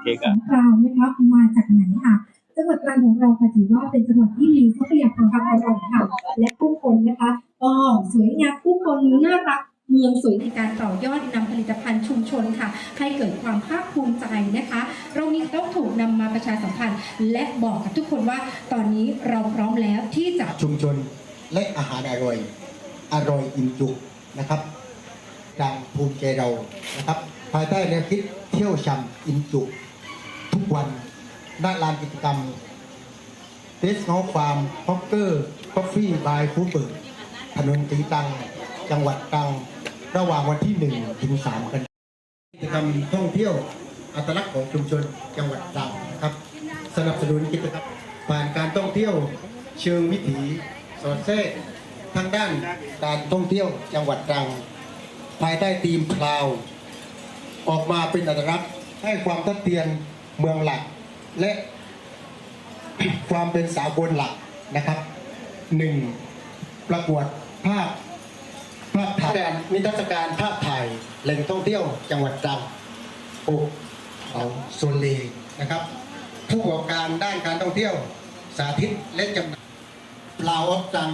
เค้กอะของเรานะคะมาจากไหนค่ะจังหวัดตรังของเราค่ะถือว่าเป็นจังหวัดที่มีทรัพยากรทางอารมณ์ค่ะ และผู้คนนะคะก็สวยงามผู้คนน่ารักเมืองสวยในการต่อยอดนำผลิตภัณฑ์ชุมชนค่ะ ให้เกิดความภาคภูมิใจนะคะ เรานี้ต้องถูกนำมาประชาสัมพันธ์ และบอกกับทุกคนว่าตอนนี้เราพร้อมแล้วที่จะชุมชนและอาหารอร่อย อร่อยอิ่มจุกนะครับดังภูมิใจเรานะครับภายใต้แนวคิดเที่ยวชำอิ่มจุก ทุกวันณลานกิจกรรมเทสโนฟาร์มฮอกเกอร์คอฟฟี่บายฟูเบิร์ถนนตีตัง จังหวัดตรัง ระหว่างวันที่ 1 ถึง 3 กันยายนกิจกรรมท่องเที่ยวอัตลักษณ์ของชุมชนจังหวัดตรังครับ สนับสนุนกิจกรรมผ่านการท่องเที่ยวเชิงวิถีสอดแทรกทางด้านการท่องเที่ยวจังหวัดตรัง ภายใต้ธีมพลาว ออกมาเป็นอัตลักษณ์ให้ความทัดเทียน เมืองหลัก และความเป็นสากลหลักนะครับหนึ่งประกวดภาพภาพถ่ายการนิทรรศการภาพถ่ายแหล่งท่องเที่ยวจังหวัดตรังโอกเขาโซนเลนะครับ ผู้ประกอบการด้านการท่องเที่ยวสาธิตและจำหน่ายพลาวออฟตรัง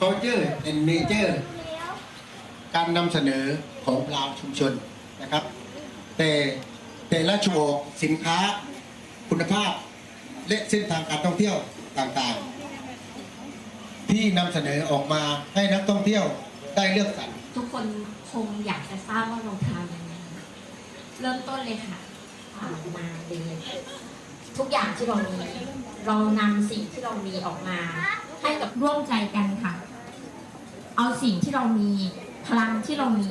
culture and nature การนำเสนอของพลาวชุมชนนะครับ แต่ แต่ละโชว์สินค้าคุณภาพ และเส้นทางการท่องเที่ยวต่างๆ ที่นำเสนอออกมาให้นักท่องเที่ยวได้เลือกสรรทุกคนคงอยากจะทราบว่าเราทำยังไงเริ่มต้นเลยค่ะอ่ามาเลยทุกอย่างที่เรามีเรานำสิ่งที่เรามีออกมา ให้กับร่วมใจกันค่ะ เอาสิ่งที่เรามีพลังที่เรามี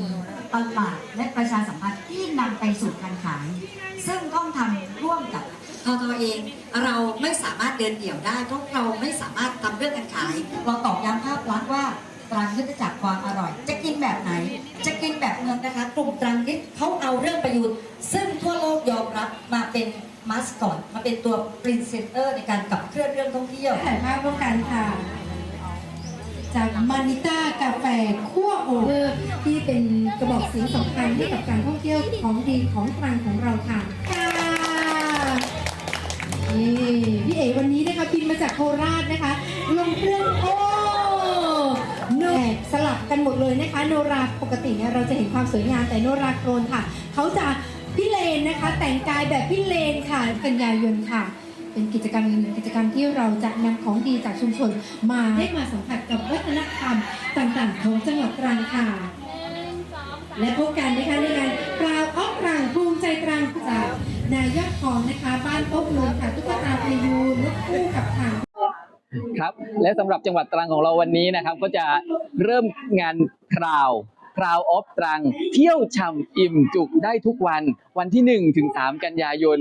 ตลาดและประชาสัมพันธ์ที่นำไปสู่การขาย ซึ่งต้องทำร่วมกับททเอง เราไม่สามารถเดินเดี่ยวได้ เพราะเราไม่สามารถทำเรื่องการขาย เราตอกย้ำภาพลักษณ์ว่าตรังยึดจากความอร่อย จะกินแบบไหน จะกินแบบเมืองนะคะกลุ่มตรังยึดเขาเอาเรื่องประยุทธ์ซึ่งทั่วโลกยอมรับมาเป็นมาสคอตมาเป็นตัวปรินเซนเตอร์ในการขับเคลื่อนเรื่องท่องเที่ยวถ่ายภาพร่วมกันค่ะ จากมานิต้ากาแฟคั่วโอเวอร์ที่เป็นกระบอกเสียงสำคัญให้กับการท่องเที่ยวของดีของตรังของเราค่ะค่ะนี่พี่เอ๋วันนี้นะคะบินมาจากโคราชนะคะ ลงเครื่องโอ้โนแอบสลับกันหมดเลยนะคะ โนราปกติเนี่ยเราจะเห็นความสวยงามแต่โนราโครนค่ะ เขาจะพี่เลนนะคะ แต่งกายแบบพี่เลนค่ะกันยายนค่ะ เป็นกิจกรรมหนึ่งกิจกรรมที่เราจะนำของดีจากชุมชนมาได้มาสัมผัสกับวัฒนธรรมต่างๆของจังหวัดตรังค่ะ และพบกันนะคะในงานกราวออฟตรังภูมิใจตรังจากนายยอดทองนะคะ บ้านโต๊ะลงค่ะตุ๊กตาพายูนกคู่กับถางครับและสำหรับจังหวัดตรังของเราวันนี้นะครับ ก็จะเริ่มงานคราว คราวออฟตรัง เที่ยวช่ำอิ่มจุกได้ทุกวัน วันที่ 1 ถึง 3 กันยายน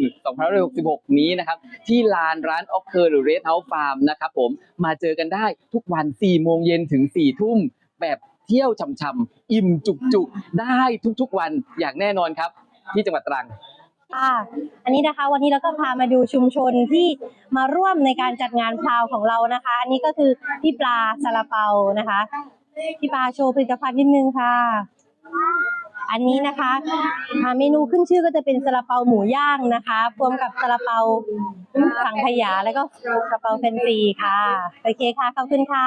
2566 นี้นะครับ ที่ลานร้านออฟเคอร์หรือเรดเฮาส์ฟาร์มนะครับผมมาเจอกันได้ทุกวัน 4 โมงเย็นถึง 4 ทุ่มแบบเที่ยวช่ำๆอิ่มจุกๆ ได้ทุกๆวันอย่างแน่นอนครับ ที่จังหวัดตรังค่ะอันนี้นะคะวันนี้เราก็พามาดูชุมชนที่มาร่วมในการจัดงานพราวของเรานะคะ อันนี้ก็คือพี่ปลาซาลาเปานะคะ พี่ปลาโชว์ผลิตภัณฑ์นิดนึงค่ะ อันนี้นะคะอ่าเมนูขึ้นชื่อก็จะเป็นซาลาเปาหมูย่างนะคะรวมกับซาลาเปาสังขยาแล้วก็ซาลาเปาแฟนซีค่ะโอเคค่ะขอบคุณค่ะ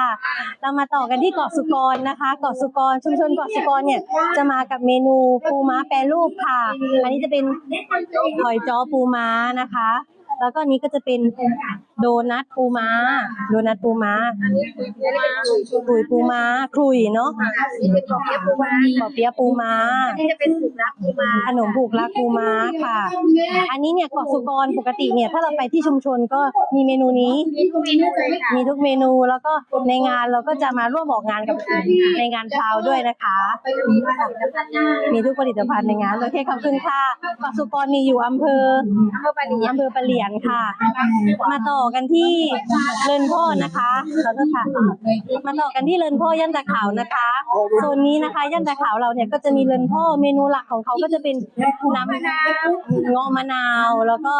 เรามาต่อกันที่เกาะสุกรนะคะเกาะสุกรชุมชนเกาะสุกรเนี่ยจะมากับเมนูปูม้าแปรรูปค่ะ อันนี้จะเป็นหอยจ้อปูม้านะคะ แล้วก็อันนี้ก็จะเป็นโดนัทปูม้า โดนัทปูม้าขุยปูม้าคลุยเนาะปอเปี๊ยะปูม้าขนมผูกรักปูม้าค่ะ อันนี้เนี่ยเกาะสุกรปกติเนี่ยถ้าเราไปที่ชุมชนก็มีเมนูนี้ มีทุกเมนูแล้วก็ในงานเราก็จะมาร่วมออกงานกับในงานพราวด้วยนะคะมีทุกผลิตภัณฑ์ในงานโอเคขอบคุณค่ะเกาะสุกรมีอยู่อำเภออำเภอปะเหลียนานค่ะ มาต่อกันที่เลินพ่อนะคะขอโทษค่ะ มาต่อกันที่เลินพ่อย่านตะขาวนะคะโซนนี้นะคะย่านตะขาวเราเนี่ยก็จะมีเลินพ่อเมนูหลักของเขาก็จะเป็นน้ำเงาะมะนาว แล้วก็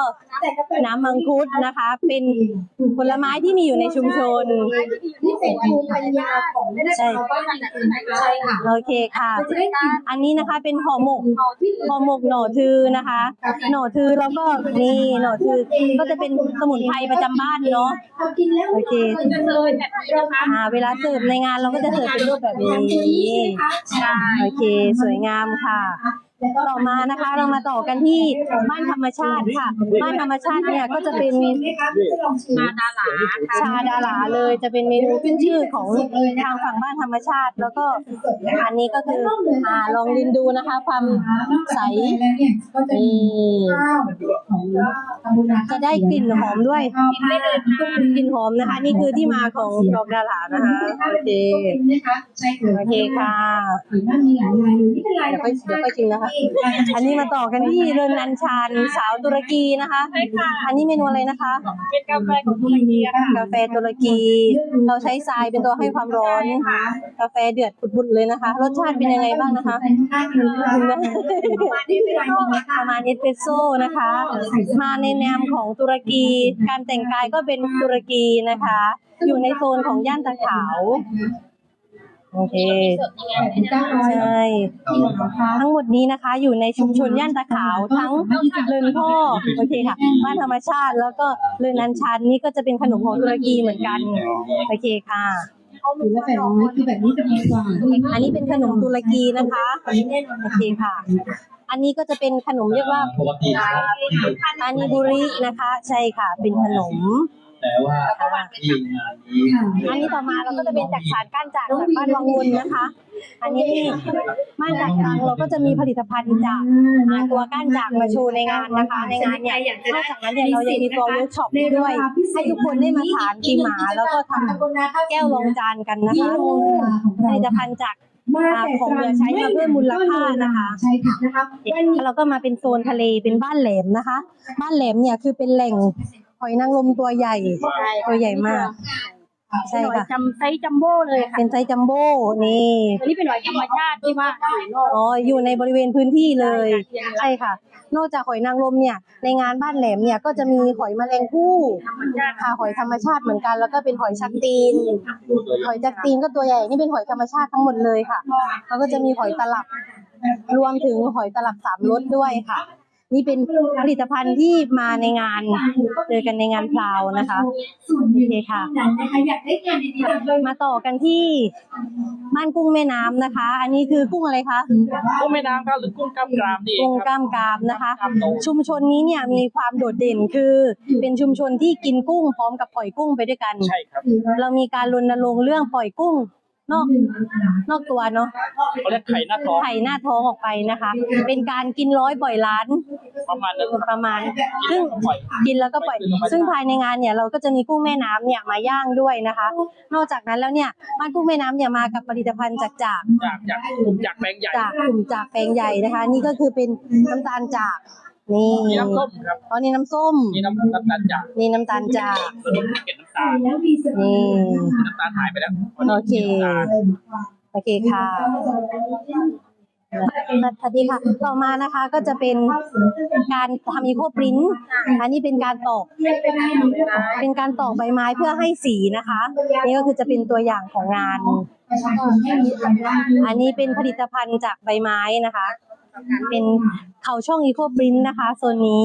น้ำมังคุดนะคะ เป็นผลไม้ที่มีอยู่ในชุมชนนี่เป็นภูมิปัญญาของแม่ชาวบ้านใช่ค่ะโอเคค่ะ อันนี้นะคะเป็นห่อหมกห่อหมกหน่อทือนะคะ หน่อทือแล้วก็นี่หน่อทือก็จะเป็นสมุนไพรประจำบ้านเนาะ พอกินแล้วโอเคอ่าเวลาเสิร์ฟในงานเราก็จะเสิร์ฟเป็นรูปแบบนี้ ใช่ โอเค สวยงามค่ะ ต่อมานะคะเรามาต่อกันที่บ้านธรรมชาติค่ะ บ้านธรรมชาติเนี่ยก็จะเป็นมาดาราชาดาหลาเลยจะเป็นเมนูขึ้นชื่อของทางฝั่งบ้านธรรมชาติ แล้วก็อันนี้ก็คืออ่าลองลินดูนะคะ ความใสแล้วเนี่ยก็จะมีนี่ข้าวของตำบลนาจะได้กลิ่นหอมด้วยไม่เดินกลิ่นหอมนะคะ นี่คือที่มาของดอกดาหลานะคะโอเคนะคะใช่ค่ะโอเคค่ะหรือว่ามีหลายลายเลยที่เป็นลายเดี๋ยวค่อยเดี๋ยวค่อยชิมนะคะอันนี้มาต่อกันที่เรือนนันชานสาวตุรกีนะคะ อันนี้เมนูอะไรนะคะ เป็นกาแฟของตุรกีค่ะกาแฟตุรกี เราใช้ทรายเป็นตัวให้ความร้อน กาแฟเดือดปุดๆเลยนะคะ รสชาติเป็นยังไงบ้างนะคะใส่ข้างๆเลยค่ะมาที่เป็นลายนี้ปค่ะระมาณเอสเปรสโซ่นะคะ มาในแนวของตุรกี การแต่งกายก็เป็นตุรกีนะคะ อยู่ในโซนของย่านตะขาว โอเคเป็นเก้าร้อยใช่ ทั้งหมดนี้นะคะอยู่ในชุมชนย่านตะขาวทั้งเรือนพ่อโอเคค่ะ บ้านธรรมชาติแล้วก็เรือนอันชันนี่ก็จะเป็นขนมของตุรกีเหมือนกัน โอเคค่ะหรือว่าแบบนี้คือแบบนี้จะมีกว่าอันนี้เป็นขนมตุรกีนะคะโอเคค่ะ อันนี้ก็จะเป็นขนมเรียกว่าปกติปานิบุรินะคะ ใช่ค่ะ เป็นขนม แต่ว่าที่งานนี้อันนี้ต่อมาเราก็จะเป็นจากสารก้านจากจากบ้านวังวนนะคะ อันนี้บ้านจากทางเราก็จะมีผลิตภัณฑ์จากอ่าตัวก้านจากมาโชว์ในงานนะคะ ในงานเนี่ยนอกจากนั้นเนี่ยเรายังมีตัวเวิร์กช็อปด้วยให้ทุกคนได้มาทานกีหมาแล้วก็ทำแก้วรองจานกันนะคะผลิตภัณฑ์จากอ่าของเหลือใช้มาเพิ่มมูลค่านะคะใช่ค่ะนะคะวันนี้แล้วเราก็มาเป็นโซนทะเลเป็นบ้านแหลมนะคะ บ้านแหลมเนี่ยคือเป็นแหล่ง หอยนางรมตัวใหญ่ ตัวใหญ่มาก ใช่ค่ะจำไซส์จัมโบ้เลยค่ะเป็นไซส์จัมโบ้นี่อันนี้เป็นหอยธรรมชาติที่ว่าอยู่นอกอ๋ออยู่ในบริเวณพื้นที่เลย ใช่ค่ะ นอกจากหอยนางรมเนี่ย ในงานบ้านแหลมเนี่ยก็จะมีหอยแมลงภู่ค่ะหอยธรรมชาติเหมือนกัน แล้วก็เป็นหอยชักตีน หอยชักตีนก็ตัวใหญ่นี่เป็นหอยธรรมชาติทั้งหมดเลยค่ะ แล้วก็จะมีหอยตลับ รวมถึงหอยตลับสามรสด้วยค่ะ นี่เป็นผลิตภัณฑ์ที่มาในงานเจอกันในงานพลาวนะคะส่วนโอเคค่ะนั้นนะคะอยากได้งานดีๆแบบเลยมาต่อกันที่บ้านกุ้งแม่น้ำนะคะ อันนี้คือกุ้งอะไรคะกุ้งแม่น้ำครับหรือกุ้งกล้ามกรามนี่เอกุ้งงครับกล้ามกรามนะคะกล้ามโตชุมชนนี้เนี่ยมีความโดดเด่นคือเป็นชุมชนที่กินกุ้งพร้อมกับปล่อยกุ้งไปด้วยกันใช่ครับเรามีการรณรงค์เรื่องปล่อยกุ้ง นอกนอกตัวเนาะเขาเรียกไข่หน้าท้องไข่หน้าท้องออกไปนะคะ เป็นการกินร้อยปล่อยล้านประมาณนั้นประมาณกินซึ่งแล้วก็ปล่อยกินแล้วก็ปล่อย ซึ่งภายในงานเนี่ยเราก็จะมีกุ้งแม่น้ำเนี่ยมาย่างด้วยนะคะ นอกจากนั้นแล้วเนี่ยบ้านกุ้งแม่น้ำเนี่ยมากับผลิตภัณฑ์จากจากจากจากกลุ่มจากแบงค์ใหญ่จากกลุ่มจากแปลงใหญ่นะคะ นี่ก็คือเป็นน้ำตาลจาก นี่มีน้ำส้มครับอ๋อนี่น้ำส้ม มีน้ำน้ำตาลจากนี่น้ำตาลจากตัวนี้เก็บน้ำตาลแล้วมีสนี่ น้ำตาลหายไปแล้วโอเคโอเคค่ะสวัสดีค่ะ ต่อมานะคะก็จะเป็นการทำอีโคปรินท์อันนี้เป็นการตอก เป็นการตอกใบไม้เพื่อให้สีนะคะ นี่ก็คือจะเป็นตัวอย่างของงานประชาชนให้มีรายได้อันนี้เป็นผลิตภัณฑ์จากใบไม้นะคะ เป็นเขาช่องอีโคปรินนะคะโซนนี้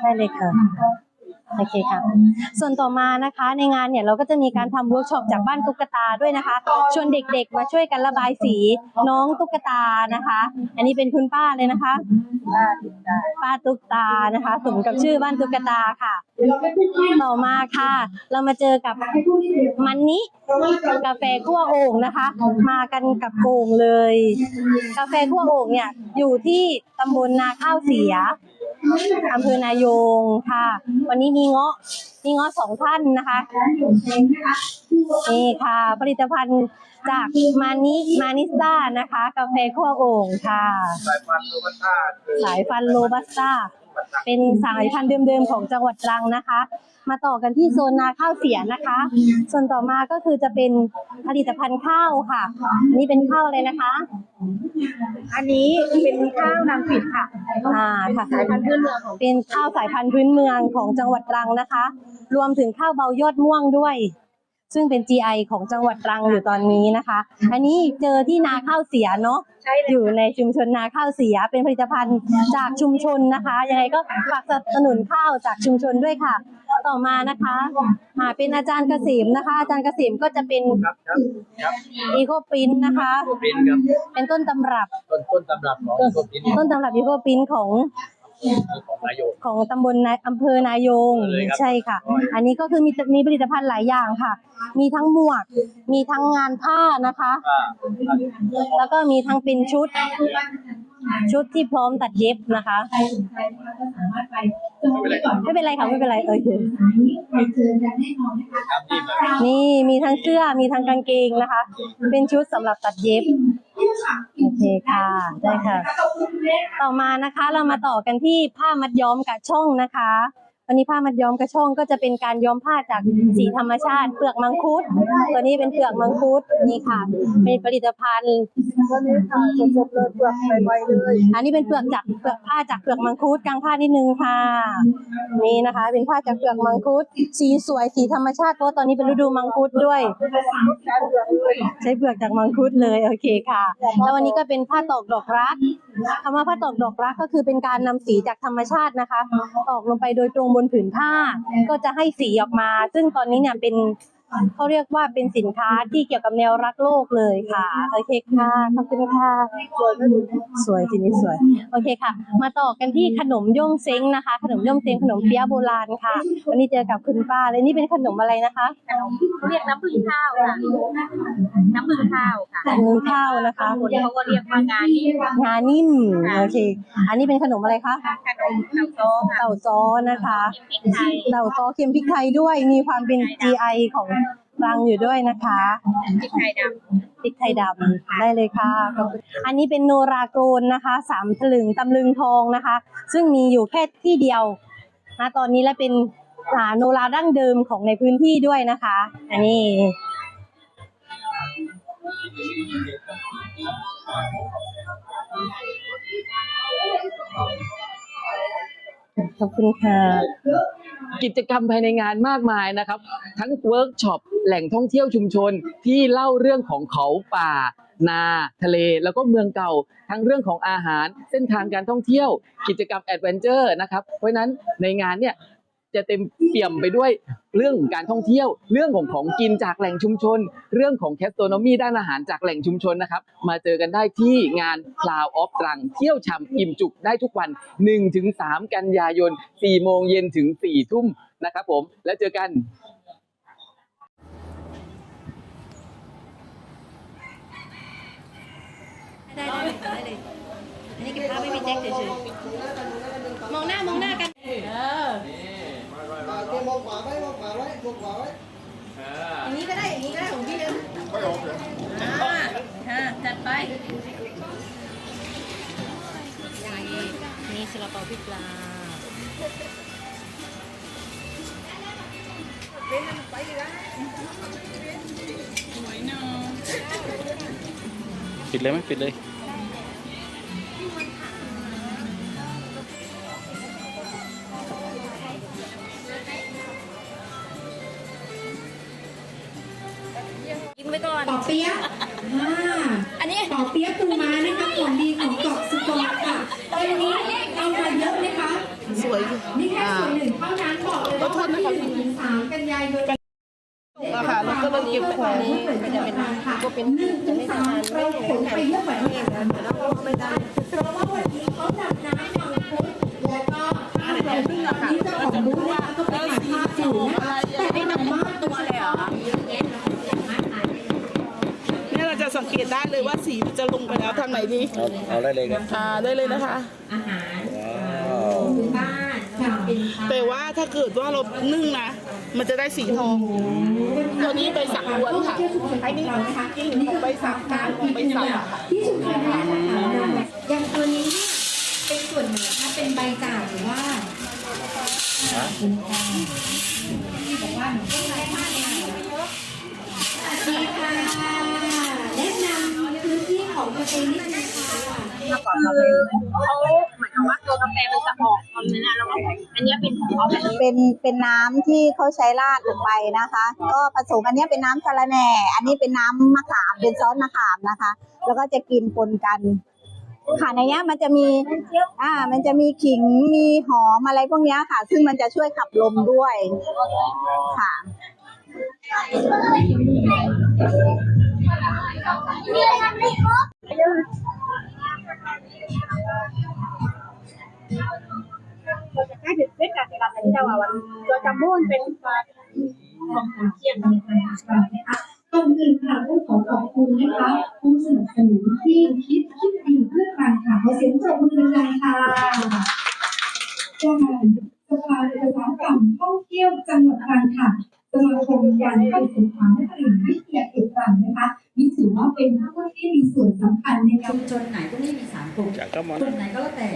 ได้เลยค่ะ โอเคค่ะ ส่วนต่อมานะคะในงานเนี่ยเราก็จะมีการทำเวิร์กช็อปจากบ้านตุ๊กตาด้วยนะคะ ชวนเด็กๆมาช่วยกันระบายสีน้องตุ๊กตานะคะ อันนี้เป็นคุณป้าเลยนะคะ ป้าตุ๊กตานะคะสมกับชื่อบ้านตุ๊กตาค่ะ ต่อมาค่ะ เรามาเจอกับมันนี้กาแฟคั่วโอ่งนะคะ มากันกับโอ่งเลย กาแฟคั่วโอ่งเนี่ยอยู่ที่ตำบลนาข้าวเสีย อำเภอนายงค่ะ วันนี้มีเงาะมีเงาะสองท่านนะคะนี่ค่ะ ผลิตภัณฑ์จากมานิมานิซ่านะคะ กาแฟคั่วโอ่งค่ะสายพันธุ์โรบัสต้าคือสายฟันโรบัสต้าไป เป็นสายพันธุ์เดิมๆของจังหวัดตรังนะคะ มาต่อกันที่โซนนาข้าวเสียนะคะ ส่วนต่อมาก็คือจะเป็นผลิตภัณฑ์ข้าวค่ะ นี่เป็นข้าวอะไรนะคะ อันนี้เป็นข้าวนางผิดค่ะอ่าค่ะสายพันธุ์พื้นเมืองของเป็นข้าวสายพันธุ์พื้นเมืองของจังหวัดตรังนะคะ รวมถึงข้าวเบายอดม่วงด้วย ซึ่งเป็น GI ของจังหวัดตรังอยู่ตอนนี้นะคะ อันนี้เจอที่นาข้าวเสียเนาะใช่เลยอยู่ในชุมชนนาข้าวเสียเป็นผลิตภัณฑ์จากชุมชนนะคะยังไงก็ฝากสนับสนุนข้าวจากชุมชนด้วยค่ะ ต่อมานะคะอ่าเป็นอาจารย์เกษมนะคะ อาจารย์เกษมก็จะเป็นครับครับครับอีโคปินนะคะ เป็นครับเป็นต้นตำรับต้นต้นตำรับของต้นพิน ต้นตำรับอีโคปินของ ของนายก ของตำบลนายอำเภอนายงเลยครับ ใช่ค่ะ อันนี้ก็คือมีมีผลิตภัณฑ์หลายอย่างค่ะ มีทั้งหมวก มีทั้งงานผ้านะคะ อ่าแล้วก็มีทั้งเป็นชุด ชุดที่พร้อมตัดเย็บนะคะไม่เป็นไรไม่เป็นไรค่ะไม่เป็นไรเออครับนี่แบบนี่มีทั้งเสื้อมีทั้งกางเกงนะคะ เป็นชุดสำหรับตัดเย็บ โอเคค่ะได้ค่ะ ต่อมานะคะเรามาต่อกันที่ผ้ามัดย้อมกระช่องนะคะ วันนี้ผ้ามัดย้อมกระช่องก็จะเป็นการย้อมผ้าจากสีธรรมชาติ เปลือกมังคุด ตัวนี้เป็นเปลือกมังคุดนี่ค่ะ เป็นผลิตภัณฑ์ตัวนี้ค่ะสดๆเลยเปลือกใบๆเลยอันนี้เป็นเปลือกจากเปลือกผ้าจากเปลือกมังคุดกลางผ้านิดนึงค่ะนี่นะคะ เป็นผ้าจากเปลือกมังคุด สีสวยสีธรรมชาติเพราะว่าตอนนี้เป็นฤดูมังคุดด้วย ใช้เปลือกจากมังคุดเลยโอเคค่ะ แล้ววันนี้ก็เป็นผ้าตอกดอกรักคำว่าผ้าตอกดอกรักก็คือเป็นการนำสีจากธรรมชาตินะคะ ตอกลงไปโดยตรงบนผืนผ้าก็จะให้สีออกมา ซึ่งตอนนี้เนี่ยเป็น เขาเรียกว่าเป็นสินค้าที่เกี่ยวกับแนวรักโลกเลยค่ะ โอเคค่ะ ขอบคุณค่ะ สวยทีนี้สวย โอเคค่ะ มาต่อกันที่ขนมย่งเซ้งนะคะ ขนมย่งเซ้งขนมเปี๊ยะโบราณค่ะ วันนี้เจอกับคุณป้าเลยนี่เป็นขนมอะไรนะคะเรียกน้ำผึ้งข้าวค่ะ น้ำผึ้งข้าวค่ะขนมข้าวนะคะคนเขาก็เรียกว่างานนี้งานิ่ม โอเค อันนี้เป็นขนมอะไรคะ ขนมข้าวโต๊ะค่ะเต่าซ้อนะคะพริกไทยเต่าซ้อเค็มพริกไทยด้วย มีความเป็น GI ของ ตรังอยู่ด้วยนะคะพริกไทยดพริกไทยดำได้เลยค่ะขอบคุณอันนี้เป็นโนราโกรนนะคะสามถลึงตำลึงทองนะคะ ซึ่งมีอยู่แค่ที่เดียวนะตอนนี้และเป็นอ่าโนราดั้งเดิมของในพื้นที่ด้วยนะคะ อันนี้ขอบคุณค่ะ กิจกรรมภายในงานมากมายนะครับ ทั้งเวิร์กช็อปแหล่งท่องเที่ยวชุมชนที่เล่าเรื่องของเขาป่า นาทะเล แล้วก็เมืองเก่า ทั้งเรื่องของอาหาร เส้นทางการท่องเที่ยว กิจกรรมแอดเวนเจอร์นะครับเพราะฉะนั้นในงานเนี่ย จะเต็มเปี่ยมไปด้วยเรื่องของการท่องเที่ยว เรื่องของของกินจากแหล่งชุมชน เรื่องของแคสโตโนมีด้านอาหารจากแหล่งชุมชนนะครับมาเจอกันได้ที่งาน Cloud of ตรังเที่ยวชำอิ่มจุกได้ทุกวัน 1-3 กันยายน 4 โมงเย็นถึง 4 ทุ่มนะครับผมแล้วเจอกันได้เลยได้เลยอันนี้เก็บภาพไม่มีแจ็คเฉยๆมองหน้ามองหน้ากัน เอออย่างนี้ก็ได้อย่างนี้ก็ได้ของพี่เลยอ่าฮะจัดไปนี่ซาลาเปาพี่ปลาปิดเลยไหมปิดเลย อนปอเปี๊ยะอ่าอันนี้ปอเปี๊ยะปูม้านะคะของดีของเกาะสกลค่ะวันนี้เอามาเยอะไหมคะ สวยนี่แค่ส่วนหนึ่งเท่านั้นบอกเลยว่าวันที่หนึ่งถึงสามกันยายนอะค่ะแล้วก็มาเก็บของมันจะเป็นก็เป็นหนึ่งถึงสามเราขนไปเยอะกว่านี้เพราะ งไปแล้วทางไหนดีเอาเอาได้เลยครับอ่าได้เลยนะคะ อาหารว้าวพื้นบ้านค่ะเป็นแต่ว่าถ้าเกิดว่าเรานึ่งนะ มันจะได้สีทอง ตัวนี้ใบสักล้วนค่ะไอ้นี่กิ่งของใบสักการของใบสักอะค่ะที่ชุมชนแม่นะคะอย่างตัวนี้เนี่ยเป็นส่วนไหนคะเป็นใบจากหรือว่าดีค่ะแนะนำพื้นที่ ของตัวเองนิดนึงค่ะเขาเหมือนกับว่าตัวกาแฟมันจะออกตอนนั้นนะแล้วก็อันนี้เป็นของเขาแบบนี้เป็นเป็นน้ำที่เขาใช้ราดลงไปนะคะ ก็ผสมอันนี้เป็นน้ำสะระแหน่ อันนี้เป็นน้ำมะขามเป็นซอสมะขามนะคะ แล้วก็จะกินปนกันค่ะในเนี้ยมันจะมีอ่ามันจะมีขิงมีหอมอะไรพวกเนี้ยค่ะ ซึ่งมันจะช่วยขับลมด้วยค่ะ Cái được tất cả thì là thành ra là cho chăm buôn เป็นของเที่ยงก่อนอื่นค่ะต้องขอขอบคุณนะคะ ผู้สนับสนุนที่คิดคิดดีเพื่อการค่ะขอเสียงปรบมือดังๆค่ะจากสภาอุตสาหกรรมท่องเที่ยวจังหวัดตรังค่ะสมาคมยานยนต์สินค้าและผลิตวิทยาเอกตรังนะคะ ถือว่าเป็นผู้ที่มีส่วนสำคัญในการชุมชนไหนก็ไม่มีสามกลุ่มจากก็มอนกลุ่มไหนก็แล้วแต่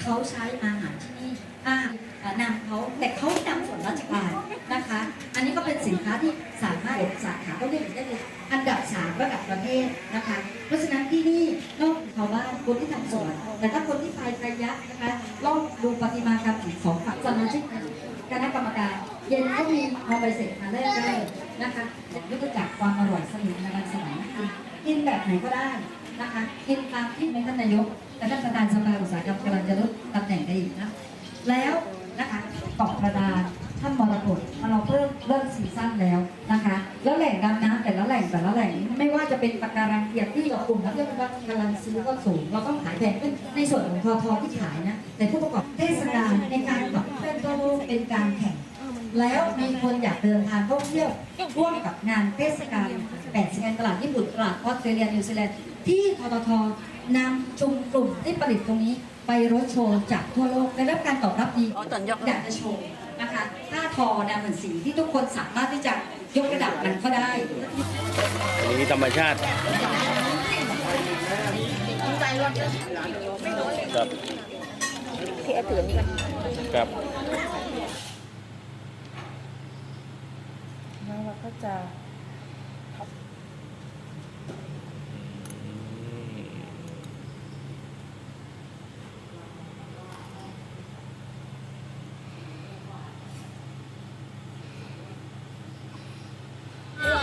เขาใช้อาหารที่นี่อ่าเอ่อนำเขาแต่เขานำส่วนราชการนะคะ อันนี้ก็เป็นสินค้าที่สามารถสาขาต้องเรียกได้เลยอันดับสามระดับประเทศนะคะ เพราะฉะนั้นที่นี่นอกจากชาวบ้านคนที่ทำสวนแต่ถ้าคนที่พายกายักนะคะลองดูปฏิมากรรมอีกสองฝั่งสมาชิกคณะกรรมการเย็นก็มีเอาไปเสร็จมาได้ได้นะคะยกตัวอย่างความอร่อยสนุกในวันสมัย ไหนก็ได้นะคะกินตามที่ในท่านนายกและท่านประธานสภาอุตสาหกรรมกำลังจะลดตำแหน่งได้อีกนะแล้วนะคะเกาะกระดานท่านมรกตเราเพิ่มเริ่มซีซั่นแล้วนะคะ แล้วแหล่งดำน้ำแต่ละแหล่งแต่ละแหล่งไม่ว่าจะเป็นปะการังเกียรที่เรากลุ่มนักเรียนว่ากำลังซื้อก็สูงเราต้องขายแพงขึ้นในส่วนของทอทอที่ขายนะแต่ผู้ประกอบเทศกาลในการขับเคลื่อนตัวโลกเป็นการแข่งแล้วมีคนอยากเดินทางท่องเที่ยวร่วมกับงานเทศกาล แปดสิบตลาดญี่ปุ่นตลาดออสเตรเลียนิวซีแลนด์ที่ทททนำชุมกลุ่มที่ผลิตตรงนี้ไปรถโชว์จากทั่วโลกได้รับการตอบรับดีอยากจะโชว์นะคะผ้าทอแนวเหมือนสีที่ทุกคนสามารถที่จะยกระดับมันก็ได้อันนี้ธรรมชาติครับที่แอดถือนี่กันครับแล้วเราก็จะ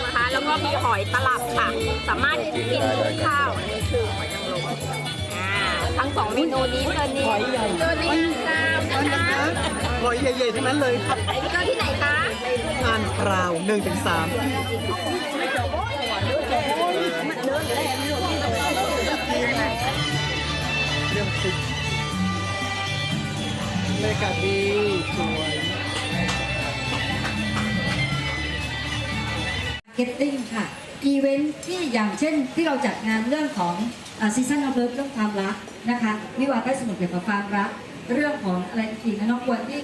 นะคะ แล้วก็มี หอยตลับค่ะ สามารถกินคู่ข้าวอันนี้คือหอยนางรมอ่าทั้งสองเมนูนี้ตัวนี้ตัวนี้กรามนะคะหอยใหญ่ๆทั้งนั้นเลยเจอที่ไหนคะงานคราวหนึ่งถึงสามเรื่องสุดบรรยากาศดีสวย เก็ตติ้งค่ะอีเวนท์ที่อย่างเช่นที่เราจัดงานเรื่องของซีซันออฟเลิฟเรื่องความรักนะคะวิวาใกล้สมุทรเกี่ยวกับความรัก เรื่องของอะไรอีกนะน้องควรที่